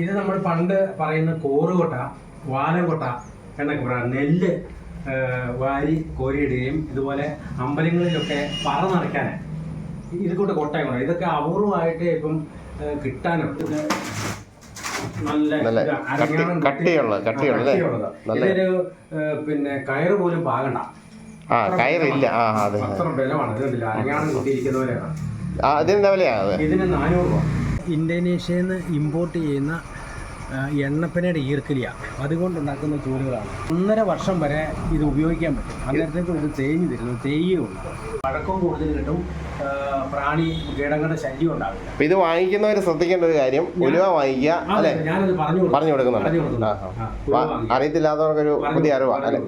ഇത് നമ്മൾ പണ്ട് പറയുന്ന കോറുകൊട്ട വാലകൊട്ട എന്നൊക്കെ പറയാം. നെല്ല് വാരി കോരിയിടുകയും ഇതുപോലെ അമ്പലങ്ങളിലൊക്കെ പറ നിറയ്ക്കാൻ ഇത് കൊണ്ട് കൊട്ടയം കൊണ്ട് ഇതൊക്കെ അപൂർവമായിട്ട് ഇപ്പം കിട്ടാനൊക്കെ നല്ല കട്ടിയുള്ള- കട്ടിയുള്ളത്. ഇതൊരു പിന്നെ കയറ് പോലും പാകണ്ട. ആ കയറില്ല. ആ അതെ അത്ര ബലമാണ് ഇത് കണ്ടില്ല? അരഞ്ഞാണം കുത്തിയിരിക്കുന്നവരെയാണ് ആ. അതിന്റെ വിലയാണ് അത്? ഇതിന് നാനൂറ് രൂപ. ഇന്തോനേഷ്യയിൽ നിന്ന് ഇമ്പോർട്ട് ചെയ്യുന്ന എണ്ണപ്പനയുടെ ഈർക്കലിയാണ് അതുകൊണ്ടുണ്ടാക്കുന്ന ചൂടുകളാണ്. ഒന്നര വർഷം വരെ ഇത് ഉപയോഗിക്കാൻ പറ്റും. അന്നേരത്തേക്ക് ഇത് തേഞ്ഞു തരുന്നു. തേയുള്ളൂ പഴക്കവും കൂടുതൽ കിട്ടും. പ്രാണി കീടങ്ങളുടെ ശല്യം ഉണ്ടാവില്ല. ഇത് വാങ്ങിക്കുന്നവർ ശ്രദ്ധിക്കേണ്ട ഒരു കാര്യം ഉലുവ വാങ്ങിക്കുക അല്ലെ? ഞാനത് പറഞ്ഞു കൊടുക്കും. പറഞ്ഞു കൊടുക്കുന്നുണ്ട്. അറിയത്തില്ലാത്തവർക്കൊരു പുതിയ അറിവാണ് അല്ലെ.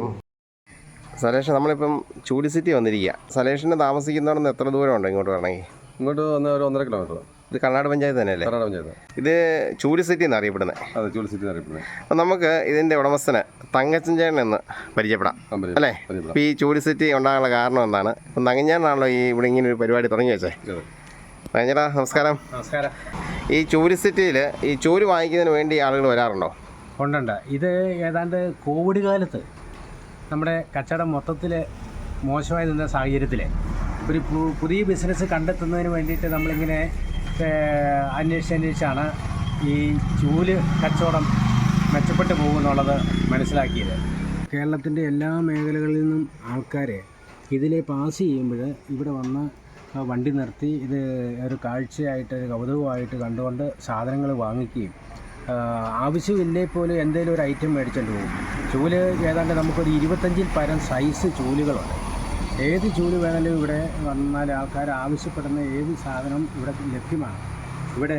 സലേഷ് നമ്മളിപ്പം ചൂടി സിറ്റി വന്നിരിക്കുക. സലേഷിന് താമസിക്കുന്നവിടെ എത്ര ദൂരം ഉണ്ട് ഇങ്ങോട്ട് വരണമെങ്കിൽ? ഇങ്ങോട്ട് വന്ന ഒരു ഒന്നര കിലോമീറ്റർ. ഇത് കർണാടക പഞ്ചായത്ത് തന്നെയല്ലേ? കർണാടക പഞ്ചായത്ത് ഇത് ചൂടി സിറ്റി എന്ന് അറിയപ്പെടുന്നത്. അതെ ചൂട് സിറ്റി അറിയപ്പെടുന്നത്. അപ്പം നമുക്ക് ഇതിന്റെ ഉടമസ്ഥനെ തങ്കച്ചൻ ചേട്ടൻ എന്ന് പരിചയപ്പെടാം. അല്ലേ. ഈ ചൂടി സിറ്റി ഉണ്ടാകാനുള്ള കാരണം എന്താണ്? ഇപ്പം തങ്കഞ്ഞാണല്ലോ ഈ ഇവിടെ ഇങ്ങനെ ഒരു പരിപാടി തുടങ്ങി വെച്ചേ. അതെ. നമസ്കാരം. നമസ്കാരം. ഈ ചൂരി സിറ്റിയിൽ ഈ ചൂര് വാങ്ങിക്കുന്നതിന് വേണ്ടി ആളുകൾ വരാറുണ്ടോ? ഉണ്ടുണ്ട്. ഇത് ഏതാണ്ട് കോവിഡ് കാലത്ത് നമ്മുടെ കച്ചവടം മൊത്തത്തിൽ മോശമായി നിന്ന സാഹചര്യത്തിൽ ഒരു പുതിയ ബിസിനസ് കണ്ടെത്തുന്നതിന് വേണ്ടിയിട്ട് നമ്മളിങ്ങനെ ഏഹ്, അന്വേഷിച്ച് അന്വേഷിച്ചാണ് ഈ ചൂൽ കച്ചവടം മെച്ചപ്പെട്ടു പോകുമെന്നുള്ളത് മനസ്സിലാക്കിയത്. കേരളത്തിന്റെ എല്ലാ മേഖലകളിൽ നിന്നും ആൾക്കാരെ ഇതിലെ പാസ് ചെയ്യുമ്പോൾ ഇവിടെ വന്ന് വണ്ടി നിർത്തി ഇത് ഒരു കാഴ്ചയായിട്ട് ഒരു കൗതുകമായിട്ട് കണ്ടുകൊണ്ട് സാധനങ്ങൾ വാങ്ങിക്കുകയും ആവശ്യമില്ലേ പോലും എന്തെങ്കിലും ഒരു ഐറ്റം മേടിച്ചുകൊണ്ട് പോകും. ചൂൽ ഏതാണ്ട് നമുക്കൊരു ഇരുപത്തഞ്ചിൽ പരം സൈസ് ചൂലുകളുണ്ട്. ഏത് ജോലി വേണമെങ്കിലും ഇവിടെ വന്നാൽ ആൾക്കാർ ആവശ്യപ്പെടുന്ന ഏത് സാധനം ഇവിടെ ലഭ്യമാണ്. ഇവിടെ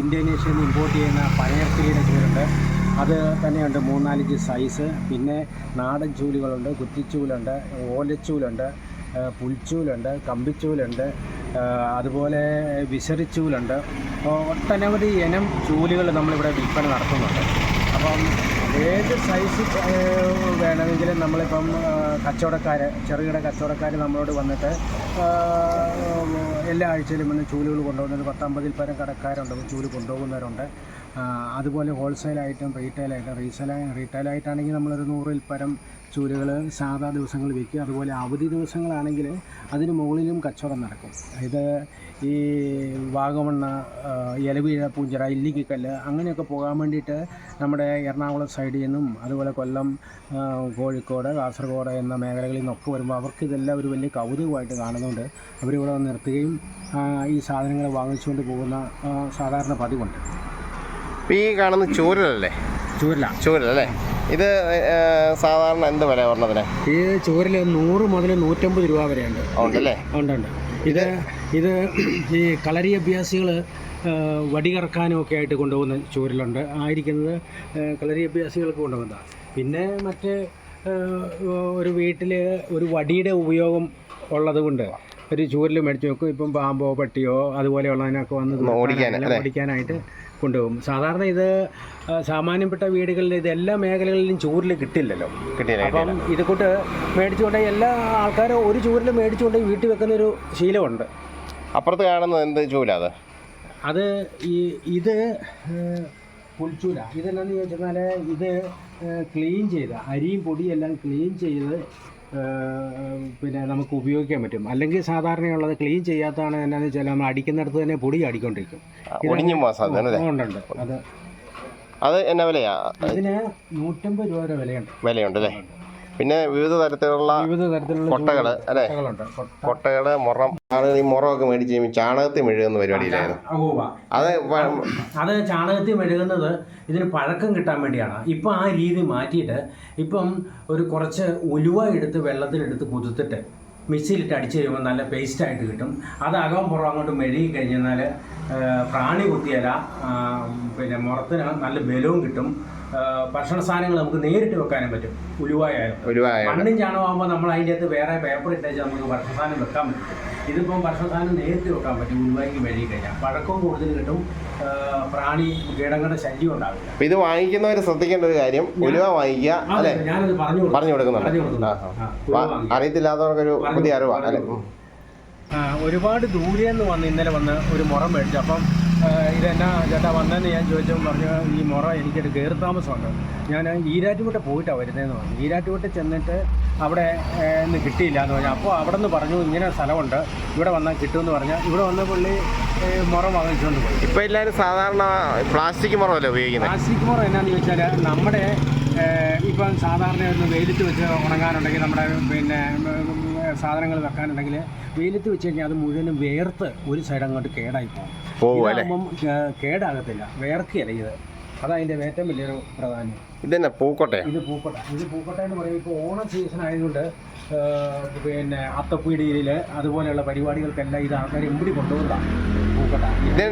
ഇന്തോനേഷ്യയിൽ നിന്ന് ഇമ്പോർട്ട് ചെയ്യുന്ന പനയർക്കിളിയുടെ ചൂലുണ്ട് അത് തന്നെയുണ്ട് മൂന്നാലഞ്ച് സൈസ് പിന്നെ നാടൻ ചൂലുകളുണ്ട് കുറ്റിച്ചൂലുണ്ട് ഓലച്ചൂലുണ്ട് പുൽച്ചൂലുണ്ട് കമ്പിച്ചൂലുണ്ട് അതുപോലെ വിസരിച്ചൂലുണ്ട് ഒട്ടനവധി ഇനം ചൂലുകൾ നമ്മളിവിടെ വിൽപ്പന നടത്തുന്നുണ്ട്. അപ്പം ഏത് സൈസ് വേണമെങ്കിലും നമ്മളിപ്പം കച്ചവടക്കാർ ചെറുകിട കച്ചവടക്കാർ നമ്മളോട് വന്നിട്ട് എല്ലാ ആഴ്ചയിലും വന്ന് ചൂലുകൾ കൊണ്ടുപോകുന്നത് പത്തമ്പതിൽ പരം കടക്കാരുണ്ട്. ചൂൽ കൊണ്ടുപോകുന്നവരുണ്ട്. അതുപോലെ ഹോൾസെയിലായിട്ടും റീറ്റെയിലായിട്ടും റീസെയിൽ റീറ്റെയിലായിട്ടാണെങ്കിൽ നമ്മളൊരു നൂറിൽ പരം ചൂലുകൾ സാധാ ദിവസങ്ങൾ വിൽക്കും അതുപോലെ അവധി ദിവസങ്ങളാണെങ്കിൽ അതിന് മുകളിലും കച്ചവടം നടക്കും. ഇത് ഈ വാഗമണ്ണ ഇലവീഴ പൂഞ്ചിറ ഇല്ലിക്കല്ല് അങ്ങനെയൊക്കെ പോകാൻ വേണ്ടിയിട്ട് നമ്മുടെ എറണാകുളം സൈഡിൽ നിന്നും അതുപോലെ കൊല്ലം കോഴിക്കോട് കാസർഗോഡ് എന്ന മേഖലകളിൽ നിന്നൊക്കെ വരുമ്പോൾ അവർക്ക് ഇതെല്ലാം ഒരു വലിയ കൗതുകമായിട്ട് കാണുന്നുണ്ട്. അവരിവിടെ നിർത്തുകയും ഈ സാധനങ്ങൾ വാങ്ങിച്ചുകൊണ്ട് പോകുന്ന സാധാരണ പതിവുണ്ട്. ഈ കാണുന്ന ചൂരലല്ലേ? ചൂരല. ചൂരലല്ലേ? ഇത് സാധാരണ എന്ത് വില പറഞ്ഞതിന്? ഈ ചൂരൽ നൂറ് മുതൽ നൂറ്റമ്പത് രൂപ വരെയുണ്ട്. ഉണ്ടല്ലേ? ഉണ്ടുണ്ട് ഇത് ഇത് ഈ കളരി അഭ്യാസികൾ വടികറക്കാനും ഒക്കെ ആയിട്ട് കൊണ്ടുപോകുന്ന ചൂരലുണ്ട്. ആയിരിക്കുന്നത് കളരി അഭ്യാസികൾക്ക് കൊണ്ടുപോകുന്നതാണ് പിന്നെ മറ്റ് ഒരു വീട്ടിൽ ഒരു വടിയുടെ ഉപയോഗം ഉള്ളതുകൊണ്ട് ഒരു ചൂരൽ മേടിച്ച് വെക്കും. ഇപ്പം പാമ്പോ പട്ടിയോ അതുപോലെയുള്ളതിനൊക്കെ വന്ന് ഓടിക്കാനായിട്ട് കൊണ്ടുപോകും. സാധാരണ ഇത് സാമാന്യപ്പെട്ട വീടുകളിൽ ഇത് എല്ലാ മേഖലകളിലും ചൂരിൽ കിട്ടില്ലല്ലോ. കിട്ടിയില്ല അപ്പം ഇത് കൂട്ട് മേടിച്ചുകൊണ്ട് എല്ലാ ആൾക്കാരും ഒരു ചൂരിൽ മേടിച്ചുകൊണ്ട് വീട്ടിൽ വെക്കുന്ന ഒരു ശീലമുണ്ട്. അപ്പുറത്ത് കാണുന്നത് എന്ത് ചൂല അത്? അത് ഈ ഇത് പുൽച്ചൂല. ഇതെന്നാന്ന് ചോദിച്ചെന്നാൽ ഇത് ക്ലീൻ ചെയ്ത് അരിയും പൊടിയും എല്ലാം ക്ലീൻ ചെയ്ത് പിന്നെ നമുക്ക് ഉപയോഗിക്കാൻ പറ്റും. അല്ലെങ്കിൽ സാധാരണയുള്ളത് ക്ലീൻ ചെയ്യാത്തതാണ് എന്നാന്ന് വെച്ചാൽ നമ്മൾ അടിക്കുന്നിടത്ത് തന്നെ പൊടി അടിക്കൊണ്ടിരിക്കും. ഒടിഞ്ഞു അത് അത് എന്നാ വിലയാ? ഇതിന് നൂറ്റമ്പത് രൂപ വരെ വിലയുണ്ട്. വിലയുണ്ട് അല്ലേ? പിന്നെ വിവിധ തരത്തിലുള്ള വിവിധ തരത്തിലുള്ള കൊട്ടകൾ അല്ലേ? കൊട്ടകൾ മുറം. ആണ് ഈ മുറമൊക്കെ മേടിച്ച് കഴിയുമ്പോൾ ചാണകത്തിൽ മെഴുകുന്ന പരിപാടിയിലായിരുന്നു. അത് അത് ചാണകത്തിൽ മെഴുകുന്നത് ഇതിന് പഴക്കം കിട്ടാൻ വേണ്ടിയാണ്. ഇപ്പം ആ രീതി മാറ്റിയിട്ട് ഇപ്പം ഒരു കുറച്ച് ഉലുവ എടുത്ത് വെള്ളത്തിലെടുത്ത് കുതിർത്തിട്ട് മിക്സിയിലിട്ട് അടിച്ച് കഴിയുമ്പോൾ നല്ല പേസ്റ്റ് ആയിട്ട് കിട്ടും. അത് അകം പുറം അങ്ങോട്ട് മെഴുകി കഴിഞ്ഞാൽ പ്രാണി കുത്തിയല ആ, പിന്നെ മുറത്തിന് നല്ല ബലവും കിട്ടും. ഭക്ഷണ സാധനങ്ങൾ നമുക്ക് നേരിട്ട് വെക്കാനും പറ്റും. ഉലുവായാലും. ഉലുവായ മണ്ണും ചാണകമാകുമ്പോൾ നമ്മൾ അതിന്റെ അകത്ത് വേറെ പേപ്പർ ഇട്ടേച്ച് നമുക്ക് ഭക്ഷണ സാധനം വെക്കാൻ പറ്റും. ഇതിപ്പം ഭക്ഷണ സാധനം നേരിട്ട് വെക്കാൻ പറ്റും ഉലുവായ്ക്ക് വഴി കഴിഞ്ഞാൽ. പഴക്കവും കൂടുതൽ കിട്ടും പ്രാണി കീടങ്ങളുടെ ശല്യം ഉണ്ടാവില്ല. ഇത് വാങ്ങിക്കുന്നവർ ശ്രദ്ധിക്കേണ്ട ഒരു കാര്യം ഉലുവ വാങ്ങിക്കുക അല്ലെ? ഞാനത് പറഞ്ഞു. പറഞ്ഞു കൊടുക്കുന്നുണ്ട്. അറിയത്തില്ലാത്തവർക്കൊരു പുതിയ അറിവാണ് അല്ലെ? ഒരുപാട് ദൂരെ നിന്ന് വന്ന് ഇന്നലെ വന്ന് ഒരു മുറം മേടിച്ചു. അപ്പം ഇതെന്നാ ചേട്ടാ വന്നതെന്ന് ഞാൻ ചോദിച്ചപ്പോൾ പറഞ്ഞു ഈ മുറ എനിക്കൊരു കയറി താമസമുണ്ട് ഞാൻ ഈരാറ്റുപേട്ട പോയിട്ടാണ് വരുന്നതെന്ന് പറഞ്ഞു. ഈരാറ്റുപേട്ട ചെന്നിട്ട് അവിടെ ഇന്ന് കിട്ടിയില്ല എന്ന് പറഞ്ഞു. അപ്പോൾ അവിടെ നിന്ന് പറഞ്ഞു ഇങ്ങനെ സ്ഥലമുണ്ട് ഇവിടെ വന്നാൽ കിട്ടുമെന്ന് പറഞ്ഞാൽ ഇവിടെ വന്ന പുള്ളി മുറ വാങ്ങിച്ചുകൊണ്ട് പോയി. ഇപ്പോൾ എല്ലാവരും സാധാരണ പ്ലാസ്റ്റിക് മുറമല്ലേ ഉപയോഗിക്കുന്നത് പ്ലാസ്റ്റിക് മുറ എന്നാന്ന് ചോദിച്ചാൽ നമ്മുടെ ഇപ്പം സാധാരണ ഒന്ന് വെയിലത്ത് വെച്ച് ഉണങ്ങാനുണ്ടെങ്കിൽ നമ്മുടെ പിന്നെ സാധനങ്ങൾ വെക്കാനുണ്ടെങ്കിൽ വെയിലത്ത് വെച്ച് കഴിഞ്ഞാൽ അത് മുഴുവനും വേർത്ത് ഒരു സൈഡ് അങ്ങോട്ട് കേടായി പോകും. ഇതാകുമ്പം കേടാകത്തില്ല. വേർക്കുകയല്ല ഇത്. അതതിന്റെ ഏറ്റവും വലിയൊരു പ്രധാനം ഇതന്നെ പൂക്കോട്ടെ? ഇത് പൂക്കോട്ട. ഇത് പൂക്കോട്ട എന്ന് പറയുമ്പോൾ ഇപ്പോൾ ഓണം സീസൺ ആയതുകൊണ്ട് പിന്നെ അത്തപ്പീടിയിൽ അതുപോലെയുള്ള പരിപാടികൾക്കെല്ലാം ഇത് ആൾക്കാർ എമ്പിടി കൊണ്ടുപോകുന്നതാണ് പൂക്കോട്ട. ഇത്?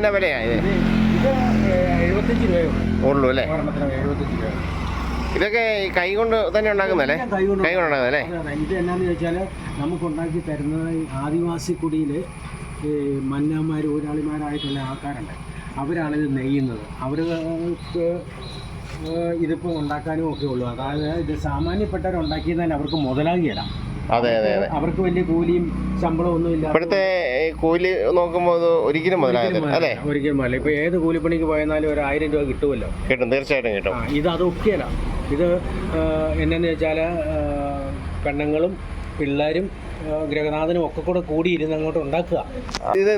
എഴുപത്തഞ്ച് രൂപയുള്ളൂ ഉള്ളൂ. അല്ലേ? എഴുപത്തഞ്ച് രൂപ. ഇതൊക്കെ കൈ കൊണ്ട് തന്നെ ഉണ്ടാക്കുന്നല്ലേ കൈ കൊണ്ട് ഉണ്ടാക്കുന്നല്ലേ. ഇത് എന്നാന്ന് ചോദിച്ചാൽ നമുക്ക് ഉണ്ടാക്കി തരുന്നത് ആദിവാസി കുടിയിൽ മന്നാന്മാർ ഊരാളിമാരായിട്ടുള്ള ആൾക്കാരുണ്ട്. അവരാണ് ഇത് നെയ്യുന്നത്. അവർക്ക് ഇതിപ്പോൾ ഉണ്ടാക്കാനും ഒക്കെ ഉള്ളൂ. അതായത് ഇത് സാമാന്യപ്പെട്ടവർ ഉണ്ടാക്കിയതിനാൽ അവർക്ക് തരാം അതെ അതെ അതെ. അവർക്ക് വലിയ കൂലിയും ശമ്പളവും ഒന്നും ഇല്ല ഇപ്പോഴത്തെ ഈ കൂലി നോക്കുമ്പോൾ ഒരിക്കലും മുതലാകത്തില്ല അല്ലേ? ഒരിക്കലും ഇപ്പൊ ഏത് കൂലിപ്പണിക്ക് പോയെന്നാലും ഒരു ആയിരം രൂപ കിട്ടുമല്ലോ? കിട്ടും. തീർച്ചയായിട്ടും കിട്ടും. ഇത് അതൊക്കെയല്ല. ഇത് എന്നു വെച്ചാൽ പെണ്ണുങ്ങളും പിള്ളേരും ഗ്രഹനാഥനും ഒക്കെ കൂടെ കൂടി ഇരുന്ന് അങ്ങോട്ട് ഉണ്ടാക്കുക. ഇത്.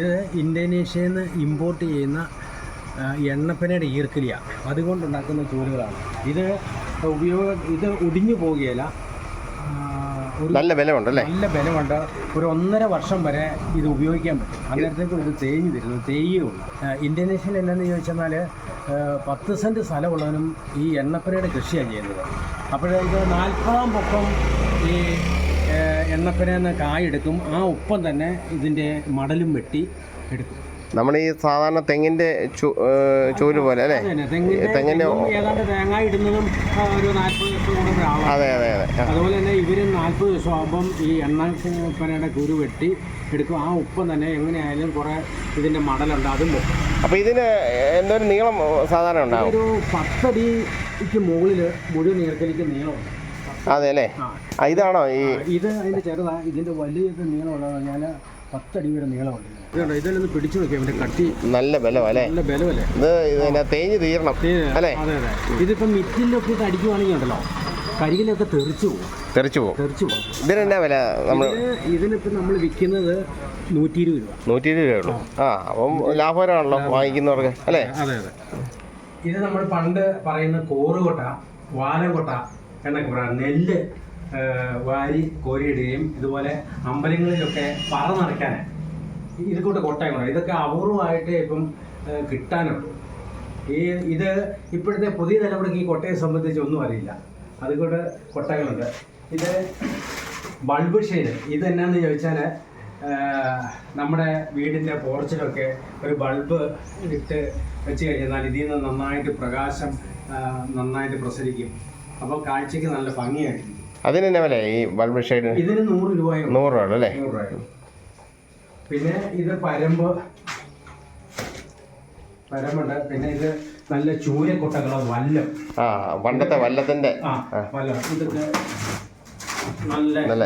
ഇത് ഇന്തോനേഷ്യയിൽ നിന്ന് ഇമ്പോർട്ട് ചെയ്യുന്ന എണ്ണപ്പനയുടെ ഈർക്കലിയ. അതുകൊണ്ടുണ്ടാക്കുന്ന ചൂലുകളാണ്. ഇത് ഉപയോഗ ഇത് ഒടിഞ്ഞു പോകുകയില്ല നല്ല ബലമുണ്ട് അല്ലേ നല്ല ബലമുണ്ട്. ഒരു ഒന്നര വർഷം വരെ ഇത് ഉപയോഗിക്കാൻ പറ്റും. അന്നേരത്തേക്ക് ഇത് തേഞ്ഞ് തരുന്നു തേയുള്ളൂ ഇന്തോനേഷ്യൻ എന്നാന്ന് ചോദിച്ചെന്നാൽ പത്ത് സെന്റ് സ്ഥലമുള്ളവനും ഈ എണ്ണപ്പനയുടെ കൃഷിയാണ് ചെയ്യുന്നത്. അപ്പോൾ ഇത് നാൽപ്പതാം പൊക്കം ഈ എണ്ണപ്പനയിൽ നിന്ന് കായെടുക്കും. ആ ഒപ്പം തന്നെ ഇതിന്റെ മടലും വെട്ടി എടുക്കും. നമ്മുടെ ഈ സാധാരണ തെങ്ങിന്റെ ചൂര് ചൂൽ പോലെ അല്ലേ? തെങ്ങിന്റെ തെങ്ങിന്റെ തെങ്ങിന്റെ തെങ്ങും ഏതാണ്ട് തേങ്ങ ഇടുന്നതും ഒരു നാൽപ്പത് ദിവസം കൂടുമ്പോഴാവാം അതെ അതെ അതെ. അതുപോലെ തന്നെ ഇവരും നാൽപ്പത് ദിവസം ആകുമ്പം ഈ എണ്ണപ്പനയുടെ കുരു വെട്ടി എടുക്കും. ആ ഉപ്പം തന്നെ എങ്ങനെയായാലും കുറേ ഇതിന്റെ മടലുണ്ട് അതും അപ്പോൾ അപ്പൊ ഇതിന് എന്തൊരു നീളം സാധാരണ ഉണ്ടാവും. ഒരു പത്തടിക്ക് മുകളിൽ മുഴുവൻ നീർക്കലിക്ക് നീളമുണ്ട് അതെ അല്ലേ? ഇതാണോ ഈ ഇത് അതിന്റെ ചെറുതാണ് ഇതിന്റെ വലിയ നീളം ഉള്ളതാണ് ഞാൻ പത്തടി വരെ നീളമുണ്ട് ഇതിലൊന്ന് പിടിച്ചു നോക്കിയാൽ ഇതിന്റെ കട്ടി. നല്ല ബലം അല്ലേ? നല്ല ബലമല്ലേ? ഇത് ഇതിനെ തേഞ്ഞ് തീരണം അല്ലേ? അതെ അതെ. ഇതിപ്പം മിറ്റിലൊക്കെ ഇത് അടിക്കുവാണെങ്കിൽ ഉണ്ടല്ലോ കരികിലൊക്കെ തെറിച്ചു പോകും. തെറിച്ചു പോകും. തെറിച്ചു പോകും. ഇതിനെന്നാ വില നമ്മൾ ഇത് ഇതിനിപ്പോൾ നമ്മൾ വിൽക്കുന്നത് നൂറ്റി ഇരുപത് രൂപ. നൂറ്റി ഇരുപത് രൂപ ഉള്ളൂ. ആ അപ്പം ലാഭകരമാണല്ലോ വാങ്ങിക്കുന്നവർക്ക് അല്ലേ? അതെ അതെ ഇത് നമ്മൾ പണ്ട് പറയുന്ന കോറുകൊട്ട വാലംകൊട്ട എന്നൊക്കെ പറയാം. നെല്ല്. വാരി കോരിയിടുകയും ഇതുപോലെ അമ്പലങ്ങളിലൊക്കെ പറ നടക്കാൻ ഇതുകൂട്ട് കൂട്ട് കൊട്ടയും ഇതൊക്കെ അപൂർവമായിട്ട് ഇപ്പം കിട്ടാനുള്ളൂ. ഈ ഇത് ഇപ്പോഴത്തെ പുതിയ തലമുറയ്ക്ക് ഈ കൊട്ടയെ സംബന്ധിച്ച് ഒന്നും അറിയില്ല. അതുകൊണ്ട് കൊട്ടകളുണ്ട്. ഇത് ബൾബ് ഷെയ്ഡ്. ഇത് എന്നാന്ന് ചോദിച്ചാൽ നമ്മുടെ വീടിന്റെ പോർച്ചിലൊക്കെ ഒരു ബൾബ് ഇട്ട് വെച്ച് കഴിഞ്ഞാൽ ഇതിൽ നിന്ന് നന്നായിട്ട് പ്രകാശം നന്നായിട്ട് പ്രസരിക്കും. അപ്പോൾ കാഴ്ചയ്ക്ക് നല്ല ഭംഗിയായിരിക്കും. അതിനെന്നാ വില? ഈ ബൾബ് ഷെയ്ഡ് ഇതിന് നൂറ് രൂപ നൂറ് രൂപ അല്ലേ പിന്നെ ഇത് പരമ്പ്. പരമ്പുണ്ട്. പിന്നെ ഇത് നല്ല ചൂരക്കൊട്ടകളോ വല്ലം. ആ പണ്ടത്തെ വല്ലത്തിന്റെ. നല്ല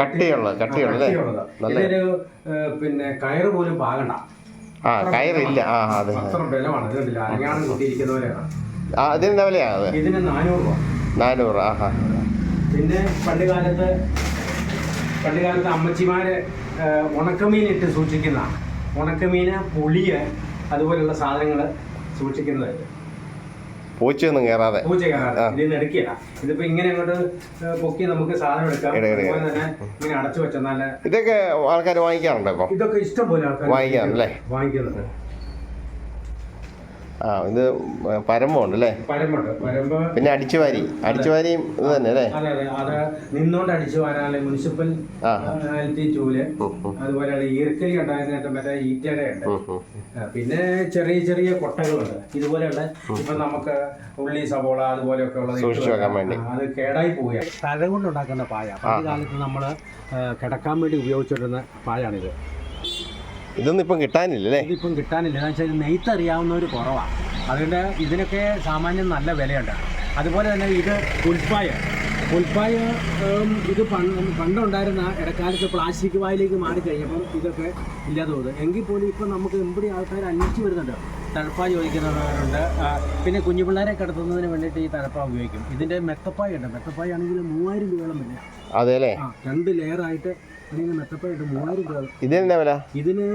കട്ടിയുള്ള കട്ടിയുള്ള. നല്ല പിന്നെ കയറ് പോലും പാകണ്ട. ആ കയറില്ല. ആ അതെ. ബലമാണ് കണ്ടില്ല അരങ്ങാണം കുത്തിയിരിക്കുന്ന പോലെയാണ്. ആ ഇതിനെന്താ വിലയാ ഇതിന് നാനൂറ് രൂപ. നാനൂറ് ആ ആ പിന്നെ പണ്ട് കാലത്ത് പണ്ട് കാലത്ത് അമ്മച്ചിമാര് ഉണക്കമീൻ ഇട്ട് സൂക്ഷിക്കുന്ന ഉണക്കമീന് പുളിയ് അതുപോലെയുള്ള സാധനങ്ങൾ സൂക്ഷിക്കുന്നതായിട്ട് പൂച്ചയൊന്നും കയറാതെ പൂച്ച കയറാതെ ഇതിൽ എടുക്കില്ല. ഇതിപ്പോ ഇങ്ങനെ അങ്ങോട്ട് പൊക്കി നമുക്ക് സാധനം എടുക്കാം. അതുപോലെ തന്നെ ഇങ്ങനെ അടച്ചു വെച്ചാൽ നല്ല ഇതൊക്കെ ആൾക്കാർ വാങ്ങിക്കാറുണ്ടോ ഇതൊക്കെ ഇഷ്ടം പോലെ ആൾക്കാർ വാങ്ങിക്കാറുണ്ടല്ലേ വാങ്ങിക്കുന്നുണ്ട്. ആ ഇത് പരമ്പുണ്ട് അല്ലേ പരമ്പുണ്ട്. പരമ്പ് പിന്നെ അടിച്ചുവാരി. അടിച്ചുവാരിയും ഇത് തന്നെ അല്ലേ അതെ അതെ. അത് നിന്നോണ്ട് അടിച്ചു വരാനുള്ള മുനിസിപ്പൽ ചൂൽ അതുപോലെ ഈർക്കലി ഉണ്ടായിരുന്ന മറ്റേ ഈറ്റയുടെ ഉണ്ട് പിന്നെ ചെറിയ ചെറിയ കൊട്ടകളുണ്ട്. ഇതുപോലെയുള്ള ഇപ്പൊ നമുക്ക് ഉള്ളി സവോള അതുപോലെയൊക്കെ ഉള്ളത് ഇട്ട് സൂക്ഷിച്ച് വെക്കാൻ വേണ്ടി. അത് കേടായി പോവുകയാണ്. തഴ കൊണ്ടുണ്ടാക്കുന്ന പായ. പണ്ട് കാലത്ത് നമ്മൾ കിടക്കാൻ വേണ്ടി ഉപയോഗിച്ചിരുന്ന പായാണിത്. ഇതൊന്നും ഇപ്പം കിട്ടാനില്ല അല്ലേ ഇതിപ്പം കിട്ടാനില്ല. എന്ന് വെച്ചാൽ നെയ്ത്ത് ഒരു കുറവാണ് അതുകൊണ്ട് ഇതിനൊക്കെ സാമാന്യം നല്ല വിലയുണ്ട്. അതുപോലെ തന്നെ ഇത് പുൽപ്പായ. പുൽപ്പായ ഉം, ഇത് പണ്ട് പണ്ടുണ്ടായിരുന്ന ഇടക്കാലത്ത് പ്ലാസ്റ്റിക് വായിലേക്ക് മാറിക്കഴിഞ്ഞപ്പം ഇതൊക്കെ ഇല്ലാതെ പോകുന്നത് എങ്കിൽ പോലും ഇപ്പം നമുക്ക് എമ്പടി ആൾക്കാർ അന്വേഷിച്ച് വരുന്നുണ്ട്. തഴപ്പ ചോദിക്കുന്നവരുണ്ട് പിന്നെ കുഞ്ഞു പിള്ളേരെ കിടത്തുന്നതിന് വേണ്ടിയിട്ട് ഈ തഴപ്പ ഉപയോഗിക്കും. ഇതിന്റെ മെത്തപ്പായ ഉണ്ട് മെത്തപ്പായ ആണെങ്കിൽ മൂവായിരം രൂപയോളം വില. അതെ അല്ലേ രണ്ട് ലെയറായിട്ട് ഇതിന് ഇതിനെന്നാ വില? ഇതിന്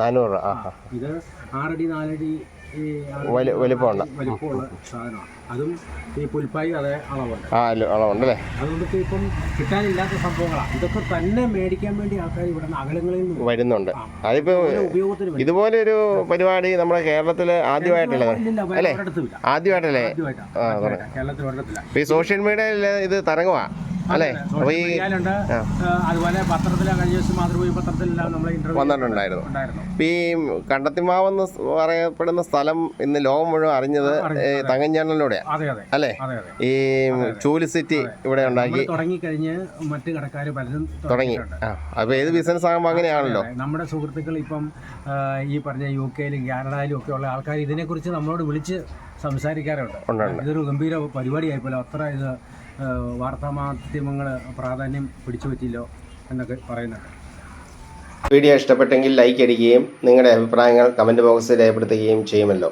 നാനൂറ് രൂപ. ഇത് ആറടി നാലടി വലിപ്പമുണ്ട്. അതും ഈ പുൽപ്പായി അതേ അളവുണ്ട്. ആ അളവുണ്ടല്ലേ? അതുകൊണ്ടൊക്കെ ഇപ്പം കിട്ടാനില്ലാത്ത സംഭവങ്ങളാണ്. ഇതൊക്കെ തന്നെ മേടിക്കാൻ വേണ്ടി ആൾക്കാർ ഇവിടെ അകലങ്ങളിൽ നിന്ന് വരുന്നുണ്ട്. അതിപ്പോ. ഇതുപോലെ ഒരു പരിപാടി നമ്മുടെ കേരളത്തിൽ ആദ്യമായിട്ടല്ലേ? അല്ലേ? ആദ്യമായിട്ടല്ലേ? കേരളത്തിൽ ഈ സോഷ്യൽ മീഡിയയിൽ ഇത് തരങ്ങുവാ അല്ലേ? അപ്പോൾ ഈ അതുപോലെ പത്രത്തിലെ കഴിഞ്ഞ ദിവസം മാതൃഭൂമി പത്രത്തിലെല്ലാം നമ്മൾ വന്നിട്ടുണ്ടായിരുന്നു. ഇപ്പം ഈ കണ്ടത്തിമാവെന്ന് പറയപ്പെടുന്ന സ്ഥലം ഇന്ന് ലോകം മുഴുവൻ അറിഞ്ഞത് അറിഞ്ഞു, അല്ലെ? ഈ ചൂലി സിറ്റി ഇവിടെ ഉണ്ടാക്കി. തുടങ്ങിക്കഴിഞ്ഞ് മറ്റു കടക്കാർ പലരും തുടങ്ങി. അപ്പൊ അപ്പോൾ ഏത് ബിസിനസ് ആകുമ്പോൾ അങ്ങനെയാണല്ലോ? നമ്മുടെ സുഹൃത്തുക്കൾ ഇപ്പം ഈ പറഞ്ഞ യു കെയിലും കാനഡയിലും ഒക്കെ ഉള്ള ആൾക്കാർ ഇതിനെക്കുറിച്ച് നമ്മളോട് വിളിച്ച് സംസാരിക്കാറുണ്ട്. ഇതൊരു ഗംഭീര പരിപാടിയായി പോലെ അത്ര ഇത് വാർത്താമാധ്യമങ്ങൾ പ്രാധാന്യം പിടിച്ചു പറ്റില്ലോ എന്നൊക്കെ പറയുന്നുണ്ട്. വീഡിയോ ഇഷ്ടപ്പെട്ടെങ്കിൽ ലൈക്ക് അടിക്കുകയും നിങ്ങളുടെ അഭിപ്രായങ്ങൾ കമന്റ് ബോക്സിൽ രേഖപ്പെടുത്തുകയും ചെയ്യുമല്ലോ.